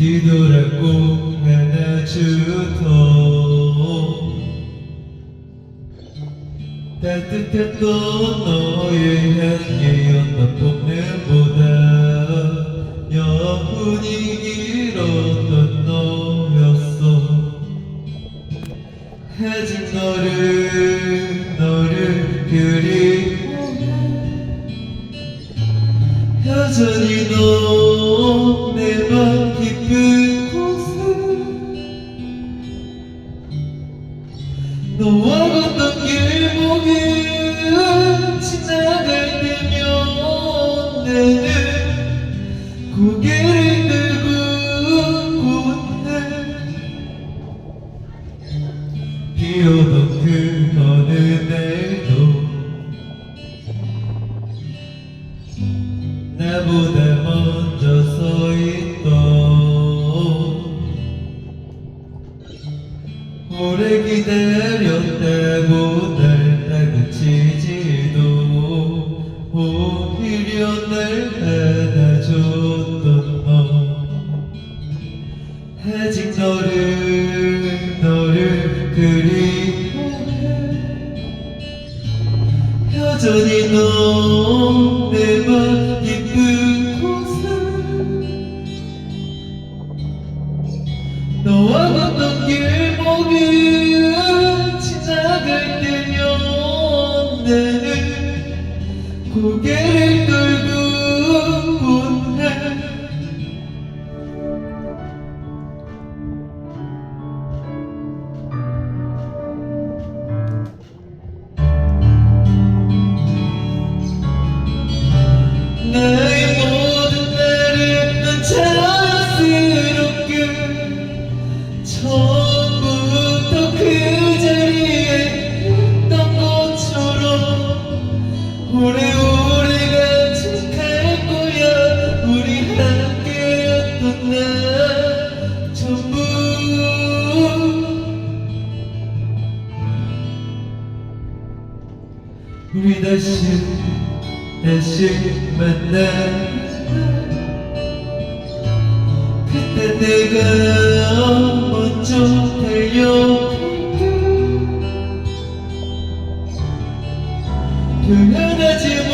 뒤돌아고 하나 주도 따뜻했던 너의 향기였던 봄눈보다. 영원히 길었던 너였어. 해진 너를 너를 그리워해 여전히 너 너와 걷던 길목을 지나갈 때면 내는 고개를 들고 해. 비오던 그 어느 날도 나보다 먼저 서 있던 오래 기다렸다고 날 다그치지도 오히려 날 안아줬던 너. 아직 너를 너를 그리워해. 여전히 너내맘 깊은 곳에 너와 걷던 길 목을 지나갈 때면 나는 고개를 돌 우리 다시 다시 만나 그때 내가 먼저 달려갈게 표현하지